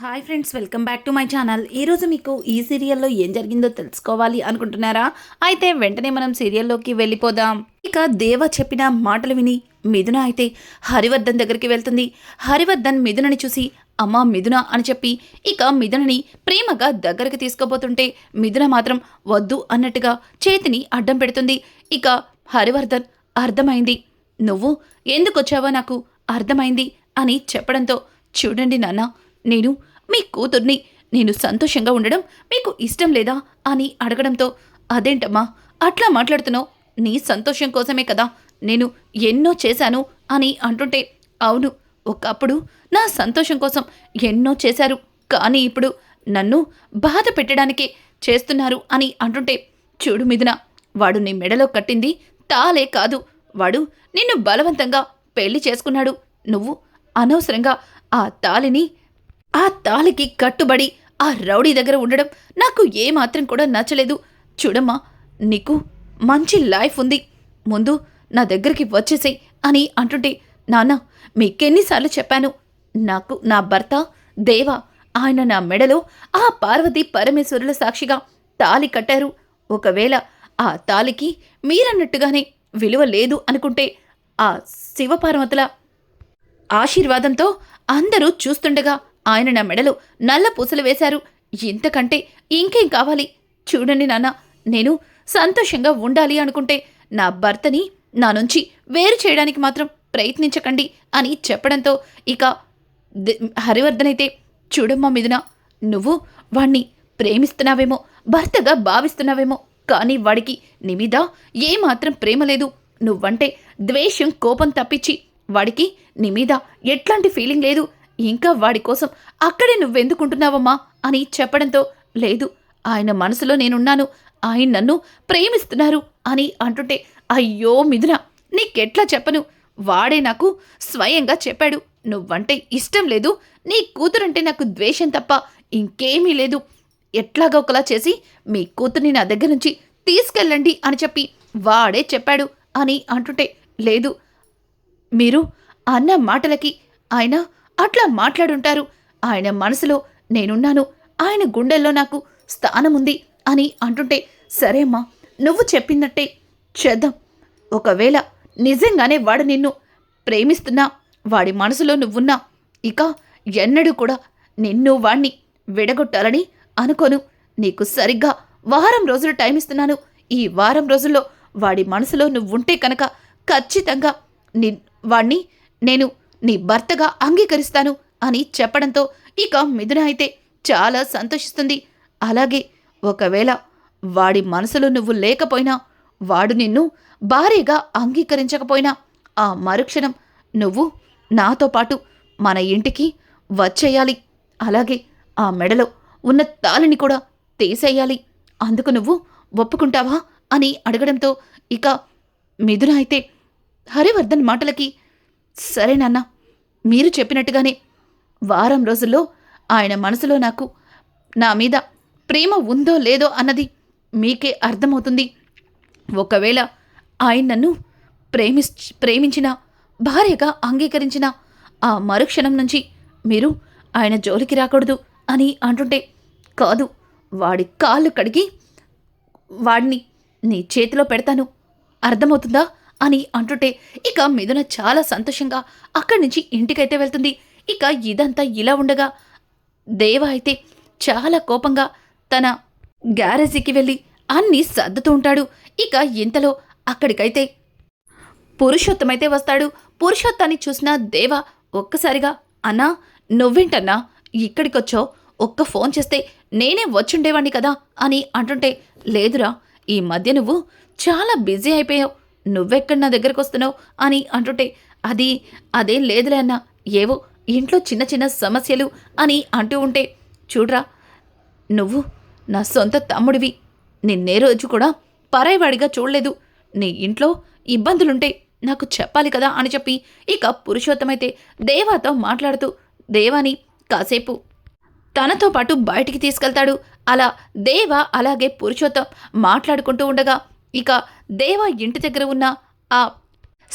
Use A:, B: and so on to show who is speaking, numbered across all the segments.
A: Hi friends welcome back to my channel ఈరోజు మీకు ఈ సీరియల్లో ఏం జరిగిందో తెలుసుకోవాలి అనుకుంటున్నారా? అయితే వెంటనే మనం సీరియల్లోకి వెళ్ళిపోదాం. ఇక దేవ చెప్పిన మాటలు విని మిథున అయితే హరివర్ధన్ దగ్గరికి వెళ్తుంది. హరివర్ధన్ మిథునని చూసి అమ్మా మిథున అని చెప్పి ఇక మిథునని ప్రేమగా దగ్గరికి తీసుకోబోతుంటే మిథున మాత్రం వద్దు అన్నట్టుగా చేతిని అడ్డం పెడుతుంది. ఇక హరివర్ధన్ అర్థమైంది. నువ్వు ఎందుకు వచ్చావో నాకు అర్థమైంది అని చెప్పడంతో చూడండి నాన్న నేను మీ కూతుర్ని నేను సంతోషంగా ఉండడం మీకు ఇష్టం లేదా అని అడగడంతో అదేంటమ్మా అట్లా మాట్లాడుతున్నావు? నీ సంతోషం కోసమే కదా నేను ఎన్నో చేశాను అని అంటుంటే అవును ఒకప్పుడు నా సంతోషం కోసం ఎన్నో చేశారు కానీ ఇప్పుడు నన్ను బాధ పెట్టడానికే చేస్తున్నారు అని అంటుంటే చూడు మిథున వాడు నీ మెడలో కట్టింది తాలే కాదు. వాడు నిన్ను బలవంతంగా పెళ్ళి చేసుకున్నాడు. నువ్వు అనవసరంగా ఆ తాలిని ఆ తాలికి కట్టుబడి ఆ రౌడీ దగ్గర ఉండడం నాకు ఏమాత్రం కూడా నచ్చలేదు. చూడమ్మా నీకు మంచి లైఫ్ ఉంది. ముందు నా దగ్గరికి వచ్చేసేయ్ అని అంటుంటే నాన్న మీకెన్నిసార్లు చెప్పాను. నాకు నా భర్త దేవ ఆయన నా మెడలో ఆ పార్వతి పరమేశ్వరుల సాక్షిగా తాలి కట్టారు. ఒకవేళ ఆ తాలికి మీరన్నట్టుగానే విలువ లేదు అనుకుంటే ఆ శివపార్వతుల ఆశీర్వాదంతో అందరూ చూస్తుండగా ఆయన నా మెడలో నల్ల పూసలు వేశారు. ఇంతకంటే ఇంకేం కావాలి? చూడండి నాన్న నేను సంతోషంగా ఉండాలి అనుకుంటే నా భర్తని నా నుంచి వేరు చేయడానికి మాత్రం ప్రయత్నించకండి అని చెప్పడంతో ఇక హరివర్ధన్ అయితే చూడమ్మా మిథున నువ్వు వాణ్ణి ప్రేమిస్తున్నావేమో భర్తగా భావిస్తున్నావేమో కానీ వాడికి నీ మీద ఏమాత్రం ప్రేమ లేదు. నువ్వంటే ద్వేషం కోపం తప్పించి వాడికి నీ మీద ఎట్లాంటి ఫీలింగ్ లేదు. ఇంకా వాడి కోసం అక్కడే నువ్వెందుకుంటున్నావమ్మా అని చెప్పడంతో లేదు ఆయన మనసులో నేనున్నాను ఆయన నన్ను ప్రేమిస్తున్నారు అని అంటుంటే అయ్యో మిథున నీకెట్లా చెప్పను? వాడే నాకు స్వయంగా చెప్పాడు నువ్వంటే ఇష్టం లేదు నీ కూతురంటే నాకు ద్వేషం తప్ప ఇంకేమీ లేదు ఎట్లాగా ఒకలా చేసి మీ కూతుర్ని నా దగ్గర నుంచి తీసుకెళ్ళండి అని చెప్పి వాడే చెప్పాడు అని అంటుంటే లేదు మీరు అన్న మాటలకి ఆయన అట్లా మాట్లాడుంటారు. ఆయన మనసులో నేనున్నాను ఆయన గుండెల్లో నాకు స్థానం ఉంది అని అంటుంటే సరే అమ్మా నువ్వు చెప్పినట్టే చేద్దాం. ఒకవేళ నిజంగానే వాడు నిన్ను ప్రేమిస్తున్నా వాడి మనసులో నువ్వున్నా ఇక ఎన్నడూ కూడా నిన్ను వాణ్ణి విడగొట్టాలని అనుకోను. నీకు సరిగ్గా వారం రోజులు టైం ఇస్తున్నాను. ఈ వారం రోజుల్లో వాడి మనసులో నువ్వుంటే కనుక ఖచ్చితంగా ని వాణ్ణి నేను నీ భర్తగా అంగీకరిస్తాను అని చెప్పడంతో ఇక మిథున అయితే చాలా సంతోషిస్తుంది. అలాగే ఒకవేళ వాడి మనసులో నువ్వు లేకపోయినా వాడు నిన్ను భారీగా అంగీకరించకపోయినా ఆ మరుక్షణం నువ్వు నాతో పాటు మన ఇంటికి వచ్చేయాలి. అలాగే ఆ మెడలో ఉన్న తాళిని కూడా తీసేయాలి. అందుకు నువ్వు ఒప్పుకుంటావా అని అడగడంతో ఇక మిథున అయితే హరివర్ధన్ మాటలకి సరే నాన్న మీరు చెప్పినట్టుగానే వారం రోజుల్లో ఆయన మనసులో నాకు నా మీద ప్రేమ ఉందో లేదో అన్నది మీకే అర్థమవుతుంది. ఒకవేళ ఆయన నన్ను ప్రేమిస్ ప్రేమించిన భార్యగా అంగీకరించిన ఆ మరుక్షణం నుంచి మీరు ఆయన జోలికి రాకూడదు అని అంటుంటే కాదు వాడి కాళ్ళు కడిగి వాడిని నీ చేతిలో పెడతాను. అర్థమవుతుందా? అని అంటుంటే ఇక మిథున చాలా సంతోషంగా అక్కడి నుంచి ఇంటికైతే వెళ్తుంది. ఇక ఇదంతా ఇలా ఉండగా దేవ అయితే చాలా కోపంగా తన గ్యారేజీకి వెళ్ళి అన్నీ సర్దుతూ ఉంటాడు. ఇక ఇంతలో అక్కడికైతే పురుషోత్తమైతే వస్తాడు. పురుషోత్తాన్ని చూసిన దేవ ఒక్కసారిగా అన్నా నువ్వేంటన్నా ఇక్కడికొచ్చో ఒక్క ఫోన్ చేస్తే నేనే వచ్చుండేవాణ్ణి కదా అని అంటుంటే లేదురా ఈ మధ్య నువ్వు చాలా బిజీ అయిపోయావు. నువ్వెక్కడ నా దగ్గరకు వస్తున్నావు అని అంటుంటే అది అదేం లేదులే అన్నా ఏవో ఇంట్లో చిన్న చిన్న సమస్యలు అని అంటూ ఉంటే చూడ్రా నువ్వు నా సొంత తమ్ముడివి. నిన్నే రోజు కూడా పరాయివాడిగా చూడలేదు. నీ ఇంట్లో ఇబ్బందులుంటే నాకు చెప్పాలి కదా అని చెప్పి ఇక పురుషోత్తమైతే దేవాతో మాట్లాడుతూ దేవాని కాసేపు తనతో పాటు బయటికి తీసుకెళ్తాడు. అలా దేవ అలాగే పురుషోత్తం మాట్లాడుకుంటూ ఉండగా ఇక దేవ ఇంటి దగ్గర ఉన్న ఆ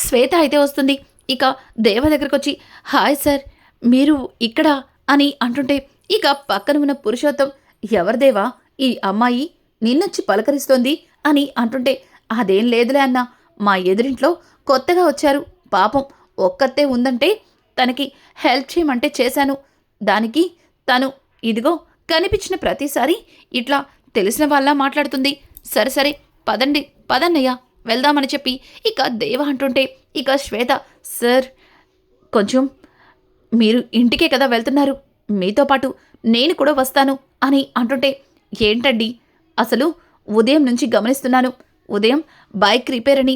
A: శ్వేత అయితే వస్తుంది. ఇక దేవ దగ్గరకు వచ్చి హాయ్ సార్ మీరు ఇక్కడ అని అంటుంటే ఇక పక్కన ఉన్న పురుషోత్తం ఎవరిదేవా ఈ అమ్మాయి నిన్నొచ్చి పలకరిస్తోంది అని అంటుంటే అదేం లేదులే అన్నా మా ఎదురింట్లో కొత్తగా వచ్చారు. పాపం ఒక్కతే ఉందంటే తనకి హెల్ప్ చేయమంటే చేశాను. దానికి తను ఇదిగో కనిపించిన ప్రతిసారి ఇట్లా తెలిసిన వాళ్ళ మాట్లాడుతుంది. సరే సరే పదండి పదన్నయ్య వెళ్దామని చెప్పి ఇక దేవ అంటుంటే ఇక శ్వేత సార్ కొంచెం మీరు ఇంటికే కదా వెళ్తున్నారు మీతో పాటు నేను కూడా వస్తాను అని అంటుంటే ఏంటండి అసలు ఉదయం నుంచి గమనిస్తున్నాను ఉదయం బైక్ రిపేర్ అని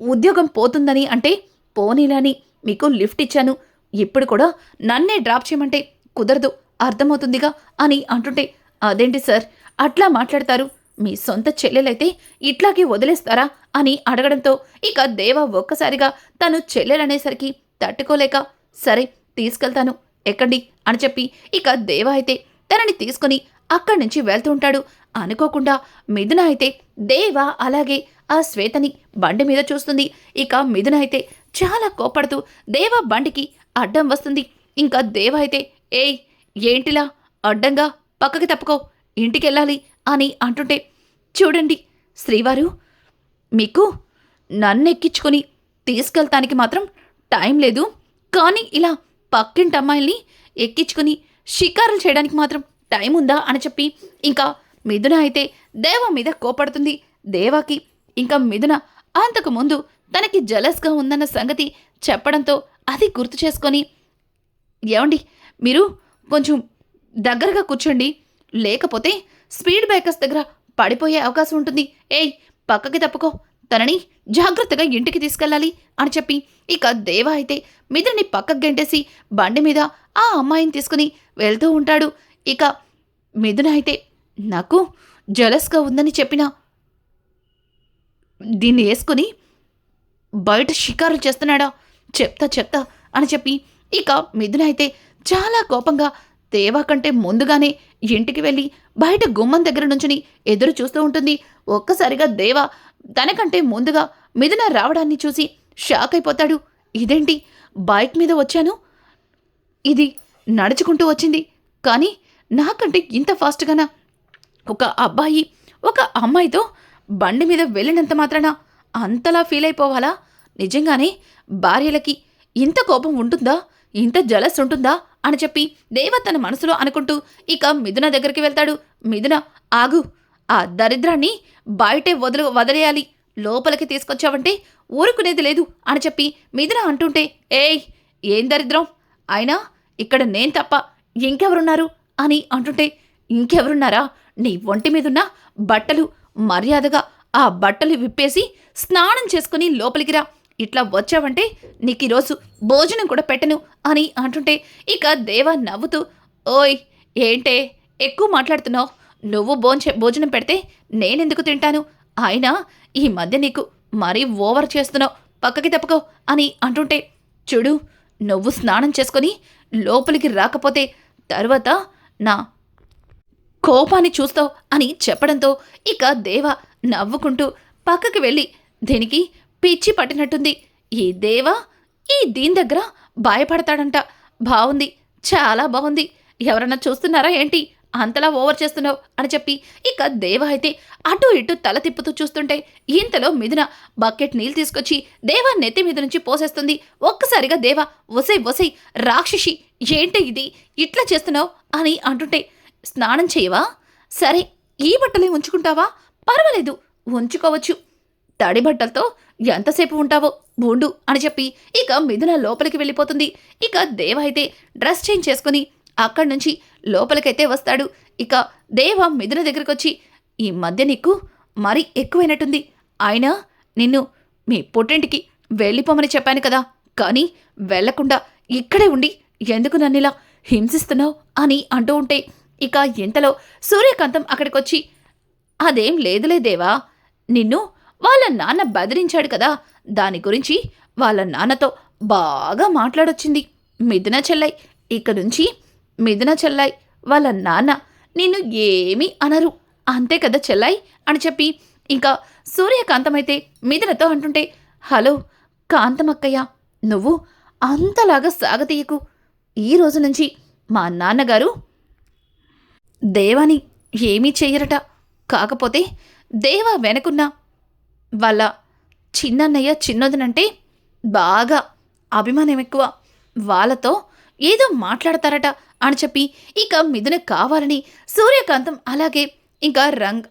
A: ఉద్యోగం పోతుందని అంటే పోనీలని మీకు లిఫ్ట్ ఇచ్చాను ఇప్పుడు కూడా నన్నే డ్రాప్ చేయమంటే కుదరదు అర్థమవుతుందిగా అని అంటుంటే అదేంటి సార్ అట్లా మాట్లాడతారు మీ సొంత చెల్లెలైతే ఇట్లాగే వదిలేస్తారా అని అడగడంతో ఇక దేవ ఒక్కసారిగా తను చెల్లెలనేసరికి తట్టుకోలేక సరే తీసుకెళ్తాను ఎక్కండి అని చెప్పి ఇక దేవ అయితే తనని తీసుకుని అక్కడి నుంచి వెళ్తూ ఉంటాడు. అనుకోకుండా మిథున అయితే దేవ అలాగే ఆ శ్వేతని బండి మీద చూస్తుంది. ఇక మిథున అయితే చాలా కోపడుతూ దేవ బండికి అడ్డం వస్తుంది. ఇంకా దేవ అయితే ఏయ్ ఏంటిలా? అడ్డంగా? పక్కకి తప్పుకో. ఇంటికెళ్ళాలి అని అంటుంటే చూడండి శ్రీవారు మీకు నన్నెక్కించుకొని తీసుకెళ్తానికి మాత్రం టైం లేదు. కానీ ఇలా పక్కింటి అమ్మాయిల్ని ఎక్కించుకుని షికారులు చేయడానికి మాత్రం టైం ఉందా అని చెప్పి ఇంకా మిథున అయితే దేవ మీద కోపడుతుంది. దేవాకి ఇంకా మిథున అంతకు ముందు తనకి జలస్గా ఉందన్న సంగతి చెప్పడంతో అది గుర్తు చేసుకొని ఏమండి మీరు కొంచెం దగ్గరగా కూర్చోండి. లేకపోతే స్పీడ్ బ్రేకర్స్ దగ్గర పడిపోయే అవకాశం ఉంటుంది. ఏయ్ పక్కకి తప్పుకో. తనని జాగ్రత్తగా ఇంటికి తీసుకెళ్ళాలి అని చెప్పి ఇక దేవ అయితే మిథుని పక్కకు గెంటేసి బండి మీద ఆ అమ్మాయిని తీసుకుని వెళ్తూ ఉంటాడు. ఇక మిథున అయితే నాకు జలస్గా ఉందని చెప్పిన దీన్ని వేసుకుని బయట షికారులు చేస్తున్నాడా? చెప్తా చెప్తా అని చెప్పి ఇక మిథున అయితే చాలా కోపంగా దేవా కంటే ముందుగానే ఇంటికి వెళ్ళి బయట గుమ్మం దగ్గర నుంచుని ఎదురు చూస్తూ ఉంటుంది. ఒక్కసారిగా దేవా తనకంటే ముందుగా మిథున రావడాన్ని చూసి షాక్ అయిపోతాడు. ఇదేంటి? బైక్ మీద వచ్చాను? ఇది నడుచుకుంటూ వచ్చింది. కానీ నాకంటే ఇంత ఫాస్ట్గానా? ఒక అబ్బాయి ఒక అమ్మాయితో బండి మీద వెళ్ళినంత మాత్రాన అంతలా ఫీల్ అయిపోవాలా? నిజంగానే భార్యలకి ఇంత కోపం ఉంటుందా? ఇంత జలస్ ఉంటుందా? అని చెప్పి దేవ తన మనసులో అనుకుంటూ ఇక మిథున దగ్గరికి వెళ్తాడు. మిథున ఆగు. ఆ దరిద్రాన్ని బయటే వదిలి వదిలేయాలి. లోపలికి తీసుకొచ్చావంటే ఊరుకునేది లేదు అని చెప్పి మిథున అంటుంటే ఏయ్ ఏం దరిద్రం? అయినా ఇక్కడ నేను తప్ప ఇంకెవరున్నారు? అని అంటుంటే ఇంకెవరున్నారా? నీ ఒంటి మీదున్న బట్టలు మర్యాదగా ఆ బట్టలు విప్పేసి స్నానం చేసుకుని లోపలికి రా. ఇట్లా వచ్చావంటే నీకు ఈరోజు భోజనం కూడా పెట్టను అని అంటుంటే ఇక దేవ నవ్వుతూ ఓయ్ ఏంటే? ఎక్కువ మాట్లాడుతున్నావు. నువ్వు భోంచే భోజనం పెడితే నేనెందుకు తింటాను? అయినా ఈ మధ్య నీకు మరీ ఓవర్ చేస్తున్నావు. పక్కకి తప్పుకో అని అంటుంటే చూడు నువ్వు స్నానం చేసుకొని లోపలికి రాకపోతే తర్వాత నా కోపాన్ని చూస్తావు అని చెప్పడంతో ఇక దేవ నవ్వుకుంటూ పక్కకి వెళ్ళి దీనికి పిచ్చి పట్టినట్టుంది. ఈ దేవా ఈ దీని దగ్గర భయపడతాడంట. బాగుంది చాలా బాగుంది ఎవరన్నా చూస్తున్నారా ఏంటి? అంతలా ఓవర్ చేస్తున్నావు అని చెప్పి ఇక దేవ అయితే అటు ఇటు తల తిప్పుతూ చూస్తుంటే ఇంతలో మిథున బకెట్ నీళ్ళు తీసుకొచ్చి దేవ నెత్తి మీద నుంచి పోసేస్తుంది. ఒక్కసారిగా దేవ ఒసై ఒసై రాక్షసి ఏంటి ఇది? ఇట్లా చేస్తున్నావు అని అంటుంటే స్నానం చేయవా? సరే ఈ బట్టలే ఉంచుకుంటావా? పర్వాలేదు ఉంచుకోవచ్చు. తడి బట్టలతో ఎంతసేపు ఉంటావో బూండు అని చెప్పి ఇక మిథున లోపలికి వెళ్ళిపోతుంది. ఇక దేవ అయితే డ్రెస్ చేంజ్ చేసుకుని అక్కడి నుంచి లోపలికైతే వస్తాడు. ఇక దేవ మిథున దగ్గరికి వచ్చి ఈ మధ్య నీకు మరీ ఎక్కువైనట్టుంది. అయినా నిన్ను మీ పుట్టింటికి వెళ్ళిపోమని చెప్పాను కదా. కానీ వెళ్ళకుండా ఇక్కడే ఉండి ఎందుకు నన్నిలా హింసిస్తున్నావు? అని అంటూ ఉంటే ఇక ఇంతలో సూర్యకాంతం అక్కడికొచ్చి అదేం లేదులే దేవా. నిన్ను వాళ్ళ నాన్న బెదిరించాడు కదా. దాని గురించి వాళ్ళ నాన్నతో బాగా మాట్లాడొచ్చింది. మిథున చెల్లై ఇక నుంచి మిథున చెల్లై వాళ్ళ నాన్న నిన్ను ఏమీ అనరు. అంతే కదా చెల్లై అని చెప్పి ఇంకా సూర్యకాంతమైతే మిథునతో అంటుంటే హలో కాంతమక్కయ్య నువ్వు అంతలాగా సాగతీయకు. ఈ రోజు నుంచి మా నాన్నగారు దేవాని ఏమీ చెయ్యరట. కాకపోతే దేవ వెనకున్న వాళ్ళ చిన్నన్నయ్య చిన్నదనంటే బాగా అభిమానం ఎక్కువ. వాళ్ళతో ఏదో మాట్లాడతారట అని చెప్పి ఇక మిథున కావాలని సూర్యకాంతం అలాగే ఇంకా రంగ్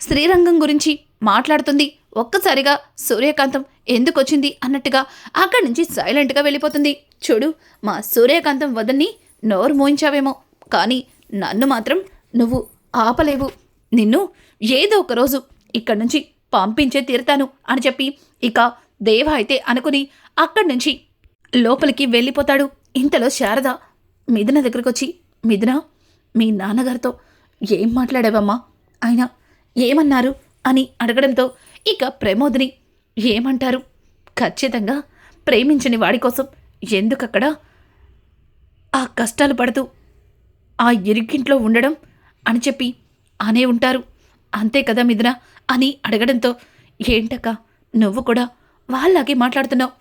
A: శ్రీరంగం గురించి మాట్లాడుతుంది. ఒక్కసారిగా సూర్యకాంతం ఎందుకు వచ్చింది అన్నట్టుగా అక్కడి నుంచి సైలెంట్గా వెళ్ళిపోతుంది. చూడు మా సూర్యకాంతం వదని నోరు మోయించావేమో కానీ నన్ను మాత్రం నువ్వు ఆపలేవు. నిన్ను ఏదో ఒక రోజు ఇక్కడి నుంచి పంపించే తీరుతాను అని చెప్పి ఇక దేవ అయితే అనుకుని అక్కడి నుంచి లోపలికి వెళ్ళిపోతాడు. ఇంతలో శారద మిథున దగ్గరకు వచ్చి మిథున మీ నాన్నగారితో ఏం మాట్లాడావమ్మా? ఆయన ఏమన్నారు? అని అడగడంతో ఇక ప్రమోద్ని ఏమంటారు? ఖచ్చితంగా ప్రేమించని వాడి కోసం ఎందుకక్కడ ఆ కష్టాలు పడుతూ ఆ ఇరుకింట్లో ఉండడం అని చెప్పి అనే ఉంటారు. అంతే కదా మిథున? అని అడగడంతో ఏంటక్క నువ్వు కూడా వాళ్ళలాగే మాట్లాడుతున్నావు.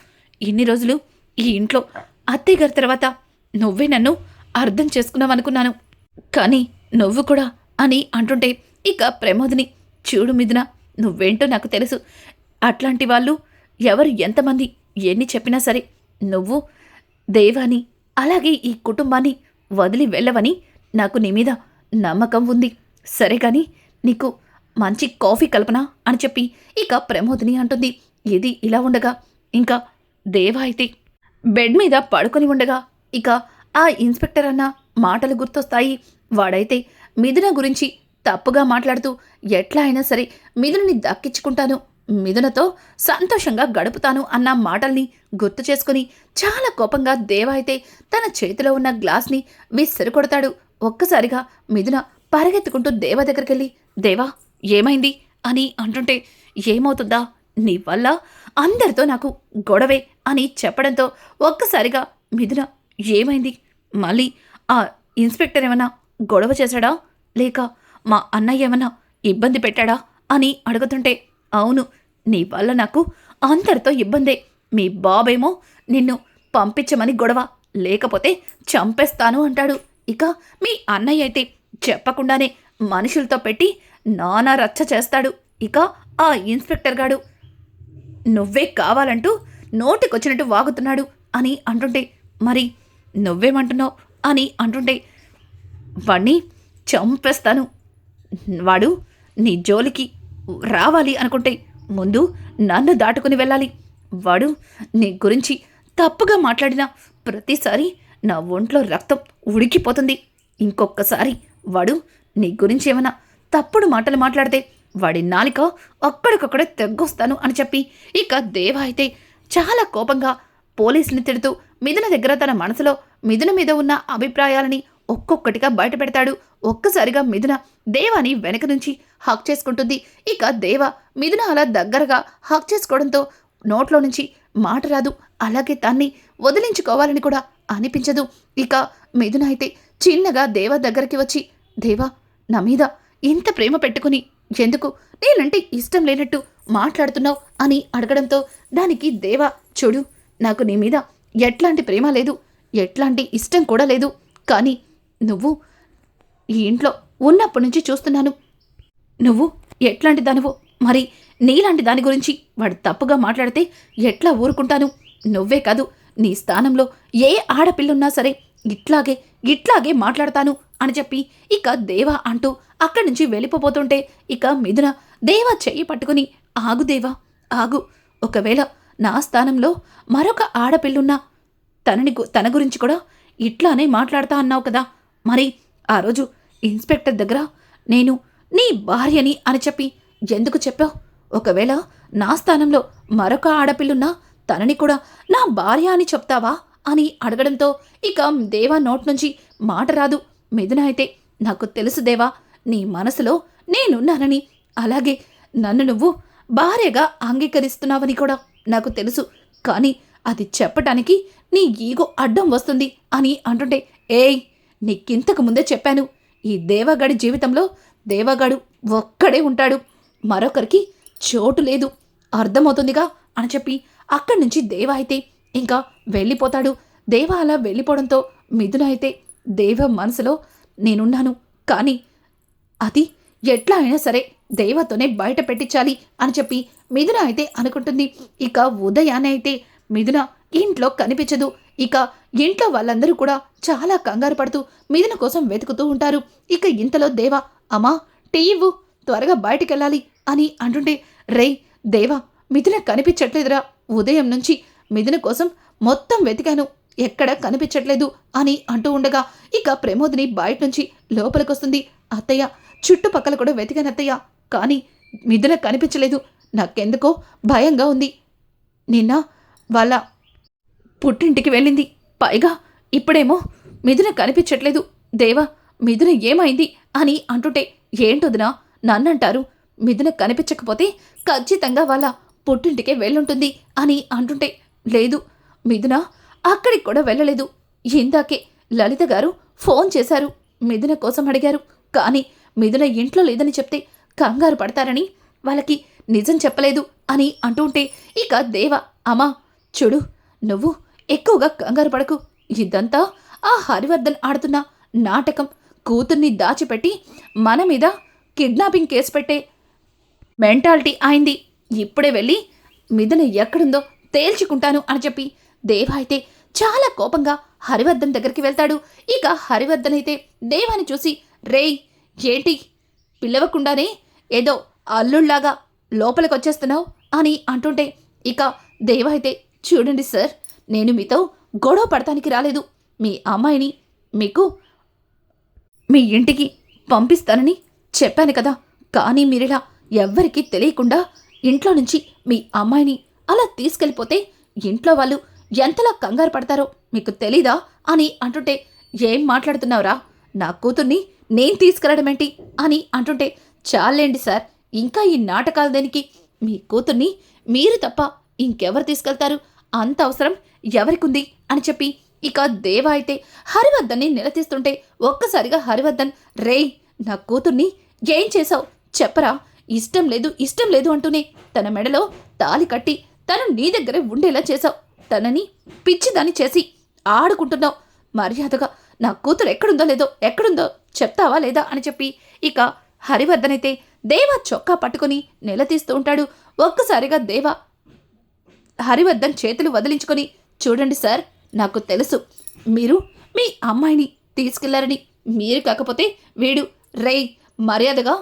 A: ఇన్ని రోజులు ఈ ఇంట్లో అత్తయ్య గారి తర్వాత నువ్వే నన్ను అర్థం చేసుకున్నావు అనుకున్నాను కానీ నువ్వు కూడా అని అంటుంటే ఇక ప్రమోదిని చూడు మిథున నువ్వేంటో నాకు తెలుసు. అట్లాంటి వాళ్ళు ఎవరు ఎంతమంది ఎన్ని చెప్పినా సరే నువ్వు దేవాని అలాగే ఈ కుటుంబాన్ని వదిలి వెళ్ళవని నాకు నీ మీద నమ్మకం ఉంది. సరే కానీ నీకు మంచి కాఫీ కల్పన అని చెప్పి ఇక ప్రమోదిని అంటుంది. ఇది ఇలా ఉండగా ఇంకా దేవా అయితే బెడ్ మీద పడుకొని ఉండగా ఇక ఆ ఇన్స్పెక్టర్ అన్న మాటలు గుర్తొస్తాయి. వాడైతే మిథున గురించి తప్పుగా మాట్లాడుతూ ఎట్లా అయినా సరే మిథునని దక్కించుకుంటాను. మిథునతో సంతోషంగా గడుపుతాను అన్న మాటల్ని గుర్తు చేసుకుని చాలా కోపంగా దేవ అయితే తన చేతిలో ఉన్న గ్లాస్ని విసిరు కొడతాడు ఒక్కసారిగా మిథున పరిగెత్తుకుంటూ దేవ దగ్గరికెళ్ళి దేవా ఏమైంది అని అంటుంటే ఏమవుతుందా? నీ వల్ల అందరితో నాకు గొడవే అని చెప్పడంతో ఒక్కసారిగా మిథున ఏమైంది? మళ్ళీ ఆ ఇన్స్పెక్టర్ ఏమన్నా గొడవ చేశాడా? లేక మా అన్నయ్య ఏమన్నా ఇబ్బంది పెట్టాడా? అని అడుగుతుంటే అవును నీ వల్ల నాకు అందరితో ఇబ్బందే. మీ బాబేమో నిన్ను పంపించమని గొడవ లేకపోతే చంపేస్తాను అంటాడు. ఇక మీ అన్నయ్య అయితే చెప్పకుండానే మనుషులతో పెట్టి నానా రచ్చ చేస్తాడు. ఇక ఆ ఇన్స్పెక్టర్ గాడు నువ్వే కావాలంటూ నోటికొచ్చినట్టు వాగుతున్నాడు అని అంటుంటే మరి నువ్వేమంటున్నావు? అని అంటుంటే వాణ్ణి చంపేస్తాను. వాడు నీ జోలికి రావాలి అనుకుంటే ముందు నన్ను దాటుకుని వెళ్ళాలి. వాడు నీ గురించి తప్పుగా మాట్లాడిన ప్రతిసారి నా ఒంట్లో రక్తం ఉడికిపోతుంది. ఇంకొకసారి వాడు నీ గురించి ఏమైనా తప్పుడు మాటలు మాట్లాడితే వాడి నాలిక అక్కడికక్కడే తెగ్గొస్తాను అని చెప్పి ఇక దేవ అయితే చాలా కోపంగా పోలీసుని తిడుతూ మిథున దగ్గర తన మనసులో మిథున మీద ఉన్న అభిప్రాయాలని ఒక్కొక్కటిగా బయటపెడతాడు. ఒక్కసారిగా మిథున దేవాని వెనక నుంచి హక్ చేసుకుంటుంది. ఇక దేవ మిథున అలా దగ్గరగా హక్ చేసుకోవడంతో నోట్లో నుంచి మాట రాదు. అలాగే దాన్ని వదిలించుకోవాలని కూడా అనిపించదు. ఇక మిథున అయితే చిన్నగా దేవ దగ్గరికి వచ్చి దేవా నా మీద ఇంత ప్రేమ పెట్టుకుని ఎందుకు నేనంటే ఇష్టం లేనట్టు మాట్లాడుతున్నావు అని అడగడంతో దానికి దేవ చూడు నాకు నీ మీద ఎట్లాంటి ప్రేమ లేదు ఎట్లాంటి ఇష్టం కూడా లేదు. కానీ నువ్వు ఈ ఇంట్లో ఉన్నప్పటి నుంచి చూస్తున్నాను. నువ్వు ఎట్లాంటి దానివో మరి నీలాంటి దాని గురించి వాడు తప్పుగా మాట్లాడితే ఎట్లా ఊరుకుంటాను? నువ్వే కాదు నీ స్థానంలో ఏ ఆడపిల్లున్నా సరే ఇట్లాగే ఇట్లాగే మాట్లాడతాను అని చెప్పి ఇక దేవా అంటూ అక్కడి నుంచి వెళ్ళిపోతుంటే ఇక మిథున దేవా చెయ్యి పట్టుకుని ఆగు దేవా ఆగు. ఒకవేళ నా స్థానంలో మరొక ఆడపిల్లున్నా తనని తన గురించి కూడా ఇట్లానే మాట్లాడతా అన్నావు కదా మరి ఆ రోజు ఇన్స్పెక్టర్ దగ్గర నేను నీ భార్యని అని చెప్పి ఎందుకు చెప్పావు? ఒకవేళ నా స్థానంలో మరొక ఆడపిల్లున్నా తనని కూడా నా భార్య అని చెప్తావా? అని అడగడంతో ఇక దేవా నోట్ నుంచి మాట రాదు. మిథున అయితే నాకు తెలుసు దేవా నీ మనసులో నేనున్నానని. అలాగే నన్ను నువ్వు భార్యగా అంగీకరిస్తున్నావని కూడా నాకు తెలుసు. కానీ అది చెప్పటానికి నీ ఈగో అడ్డం వస్తుంది అని అంటుంటే ఏయ్ నీకింతకు ముందే చెప్పాను. ఈ దేవగాడి జీవితంలో దేవగాడు ఒక్కడే ఉంటాడు. మరొకరికి చోటు లేదు. అర్థమవుతుందిగా అని చెప్పి అక్కడి నుంచి దేవ అయితే ఇంకా వెళ్ళిపోతాడు. దేవ అలా వెళ్ళిపోవడంతో మిథున అయితే దేవ మనసులో నేనున్నాను. కానీ అది ఎట్లా అయినా సరే దేవతోనే బయట పెట్టించాలి అని చెప్పి మిథున అయితే అనుకుంటుంది. ఇక ఉదయాన్నే అయితే మిథున ఇంట్లో కనిపించదు. ఇక ఇంట్లో వాళ్ళందరూ కూడా చాలా కంగారు పడుతూ మిథున కోసం వెతుకుతూ ఉంటారు. ఇక ఇంతలో దేవ అమ్మా టీ ఇవ్వు త్వరగా బయటికెళ్ళాలి అని అంటుంటే రేయ్ దేవా మిథున కనిపించట్లేదురా. ఉదయం నుంచి మిథున కోసం మొత్తం వెతికాను. ఎక్కడ కనిపించట్లేదు అని అంటూ ఉండగా ఇక ప్రమోదిని బయట నుంచి లోపలికొస్తుంది. అత్తయ్య చుట్టుపక్కల కూడా వెతికానత్తయ్య కానీ మిథున కనిపించలేదు. నాకెందుకో భయంగా ఉంది. నిన్న వాళ్ళ పుట్టింటికి వెళ్ళింది. పైగా ఇప్పుడేమో మిథున కనిపించట్లేదు. దేవా మిథున ఏమైంది అని అంటుంటే ఏంటొదినా నన్నంటారు. మిథున కనిపించకపోతే ఖచ్చితంగా వాళ్ళ పుట్టింటికే వెళ్ళుంటుంది అని అంటుంటే లేదు మిథున అక్కడికి కూడా వెళ్ళలేదు. ఇందాకే లలిత గారు ఫోన్ చేశారు. మిథున కోసం అడిగారు. కానీ మిథున ఇంట్లో లేదని చెప్తే కంగారు పడతారని వాళ్ళకి నిజం చెప్పలేదు అని అంటుంటే ఇక దేవ అమ్మా చూడు నువ్వు ఎక్కువగా కంగారు పడకు. ఇదంతా ఆ హరివర్ధన్ ఆడుతున్న నాటకం. కూతుర్ని దాచిపెట్టి మన మీద కిడ్నాపింగ్ కేసు పెట్టే మెంటాలిటీ అయింది. ఇప్పుడే వెళ్ళి మిథున ఎక్కడుందో తేల్చుకుంటాను అని చెప్పి దేవ అయితే చాలా కోపంగా హరివర్ధన్ దగ్గరికి వెళ్తాడు. ఇక హరివర్ధన్ అయితే దేవాన్ని చూసి రేయ్ ఏంటి? పిలవకుండానే ఏదో అల్లుళ్ళాగా లోపలికి వచ్చేస్తున్నావు అని అంటుంటే ఇక దేవ అయితే చూడండి సార్ నేను మీతో గొడవ పడటానికి రాలేదు. మీ అమ్మాయిని మీకు మీ ఇంటికి పంపిస్తానని చెప్పాను కదా. కానీ మీరిలా ఎవ్వరికీ తెలియకుండా ఇంట్లో నుంచి మీ అమ్మాయిని అలా తీసుకెళ్ళిపోతే ఇంట్లో వాళ్ళు ఎంతలా కంగారు పడతారో మీకు తెలీదా అని అంటుంటే ఏం మాట్లాడుతున్నావురా? నా కూతుర్ని నేను తీసుకురావడమేంటి అని అంటుంటే చాలేండి సార్ ఇంకా ఈ నాటకాలు దేనికి? మీ కూతుర్ని మీరు తప్ప ఇంకెవరు తీసుకెళ్తారు? అంత అవసరం ఎవరికుంది? అని చెప్పి ఇక దేవ అయితే హరివర్ధన్ని నిలదీస్తుంటే ఒక్కసారిగా హరివర్ధన్ రేయ్ నా కూతుర్ని ఏం చేశావు? చెప్పరా ఇష్టం లేదు ఇష్టం లేదు అంటూనే తన మెడలో తాలి కట్టి తను నీ దగ్గరే ఉండేలా చేశావు. తనని పిచ్చిదాన్ని చేసి ఆడుకుంటున్నావు. మర్యాదగా నా కూతురు ఎక్కడుందో లేదో ఎక్కడుందో చెప్తావా లేదా అని చెప్పి ఇక హరివర్ధన్ అయితే దేవ చొక్కా పట్టుకొని నిలదీస్తూ ఉంటాడు. ఒక్కసారిగా దేవ హరివర్ధన్ చేతులు వదిలించుకొని చూడండి సార్ నాకు తెలుసు. మీరు మీ అమ్మాయిని తీసుకెళ్ళారని మీరు కాకపోతే వీడు రేయ్ మర్యాదగా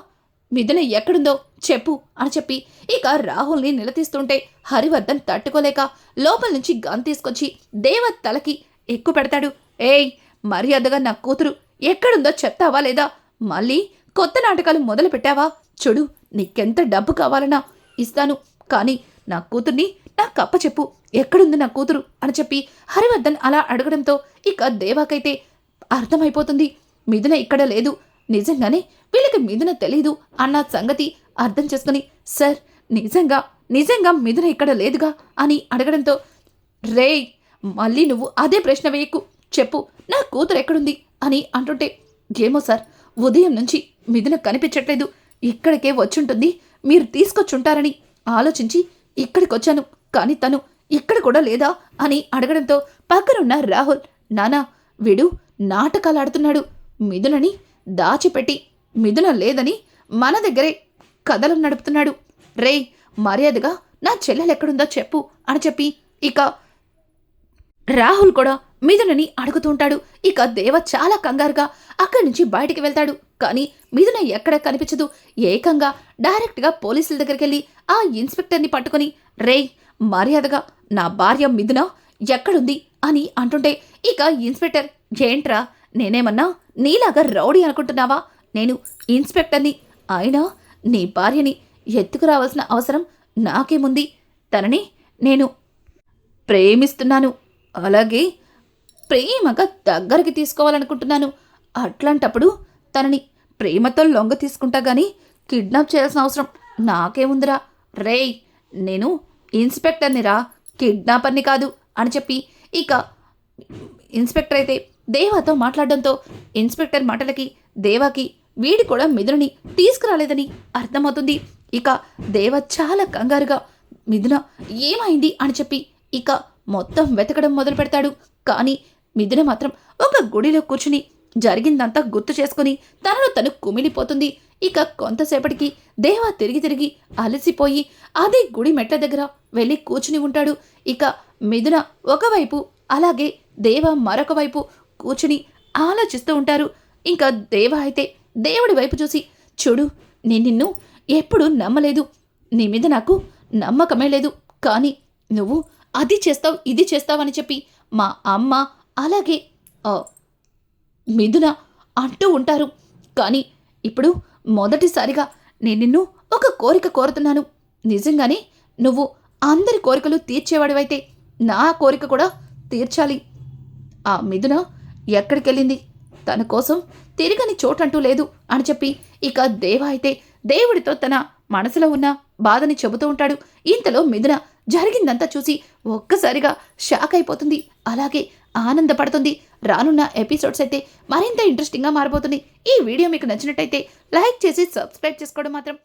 A: మిథున ఎక్కడుందో చెప్పు అని చెప్పి ఇక రాహుల్ని నిలదీస్తుంటే హరివర్ధన్ తట్టుకోలేక లోపల నుంచి గన్ తీసుకొచ్చి దేవ తలకి ఎక్కువ పెడతాడు ఏయ్ మర్యాదగా నా కూతురు ఎక్కడుందో చెప్తావా లేదా? మళ్ళీ కొత్త నాటకాలు మొదలు పెట్టావా చూడు నీకెంత డబ్బు కావాలన్నా ఇస్తాను. కానీ నా కూతుర్ని నాకు అప్ప చెప్పు ఎక్కడుంది నా కూతురు? అని చెప్పి హరివర్ధన్ అలా అడగడంతో ఇక దేవాకైతే అర్థమైపోతుంది. మిథున ఇక్కడ లేదు. నిజంగానే వీళ్ళకి మిథున తెలీదు అన్న సంగతి అర్థం చేసుకుని సార్ నిజంగా నిజంగా మిథున ఇక్కడ లేదుగా? అని అడగడంతో రేయ్ మళ్ళీ నువ్వు అదే ప్రశ్న వేయకు. చెప్పు నా కూతురు ఎక్కడుంది? అని అంటుంటే ఏమో సార్ ఉదయం నుంచి మిథున కనిపించట్లేదు. ఇక్కడికే వచ్చుంటుంది. మీరు తీసుకొచ్చుంటారని ఆలోచించి ఇక్కడికి వచ్చాను కానీ తను ఇక్కడ కూడా లేదా? అని అడగడంతో పక్కనున్న రాహుల్ నానా వీడు నాటకాలు ఆడుతున్నాడు మిథునని దాచిపెట్టి మిథున లేదని మన దగ్గరే కథలు నడుపుతున్నాడు. రేయ్ మర్యాదగా నా చెల్లెలు ఎక్కడుందో చెప్పు అని చెప్పి ఇక రాహుల్ కూడా మిథునని అడుగుతుంటాడు ఇక దేవ చాలా కంగారుగా అక్కడి నుంచి బయటికి వెళ్తాడు. కానీ మిథున ఎక్కడ కనిపించదు. ఏకంగా డైరెక్ట్గా పోలీసుల దగ్గరికి వెళ్ళి ఆ ఇన్స్పెక్టర్ని పట్టుకుని రేయ్ మర్యాదగా నా భార్య మిథున ఎక్కడుంది? అని అంటుంటే ఇక ఇన్స్పెక్టర్ ఏంట్రా నేనేమన్నా నీలాగా రౌడీ అనుకుంటున్నావా? నేను ఇన్స్పెక్టర్ని అయినా నీ భార్యని ఎత్తుకురావాల్సిన అవసరం నాకేముంది? తనని నేను ప్రేమిస్తున్నాను. అలాగే ప్రేమగా దగ్గరికి తీసుకోవాలనుకుంటున్నాను. అట్లాంటప్పుడు తనని ప్రేమతో లొంగ తీసుకుంటా గానీ కిడ్నాప్ చేయాల్సిన అవసరం నాకేముందిరా. రేయ్ నేను ఇన్స్పెక్టర్ని రా కిడ్నాపర్ని కాదు అని చెప్పి ఇక ఇన్స్పెక్టర్ అయితే దేవాతో మాట్లాడడంతో ఇన్స్పెక్టర్ మాటలకి దేవాకి వీడి కూడా మిథునని తీసుకురాలేదని అర్థమవుతుంది. ఇక దేవ చాలా కంగారుగా మిథున ఏమైంది అని చెప్పి ఇక మొత్తం వెతకడం మొదలు పెడతాడు కానీ మిథున మాత్రం ఒక గుడిలో కూర్చుని జరిగిందంతా గుర్తు చేసుకుని తనలో తను కుమిలిపోతుంది. ఇక కొంతసేపటికి దేవ తిరిగి తిరిగి అలసిపోయి అదే గుడి మెట్ల దగ్గర వెళ్ళి కూర్చుని ఉంటాడు. ఇక మిథున ఒకవైపు అలాగే దేవ మరొక వైపు కూర్చుని ఆలోచిస్తూ ఉంటారు. ఇంకా దేవ అయితే దేవుడి వైపు చూసి చూడు నేను నిన్ను ఎప్పుడూ నమ్మలేదు. నీ మీద నాకు నమ్మకమే లేదు. కానీ నువ్వు అది చేస్తావు ఇది చేస్తావని చెప్పి మా అమ్మ అలాగే ఆ, మిథున అంటూ ఉంటారు. కానీ ఇప్పుడు మొదటిసారిగా నేను నిన్ను ఒక కోరిక కోరుతున్నాను. నిజంగానే నువ్వు అందరి కోరికలు తీర్చేవాడివైతే నా కోరిక కూడా తీర్చాలి. ఆ మిథున ఎక్కడికెళ్ళింది? తన కోసం తిరగని చోటంటూ లేదు అని చెప్పి ఇక దేవ అయితే దేవుడితో తన మనసులో ఉన్న బాధని చెబుతూ ఉంటాడు. ఇంతలో మిథున జరిగిందంతా చూసి ఒక్కసారిగా షాక్ అయిపోతుంది. అలాగే ఆనందపడుతుంది. రానున్న ఎపిసోడ్స్ అయితే మరింత ఇంట్రెస్టింగ్గా మారబోతుంది ఈ వీడియో మీకు నచ్చినట్టయితే లైక్ చేసి సబ్స్క్రైబ్ చేసుకోవడం మాత్రం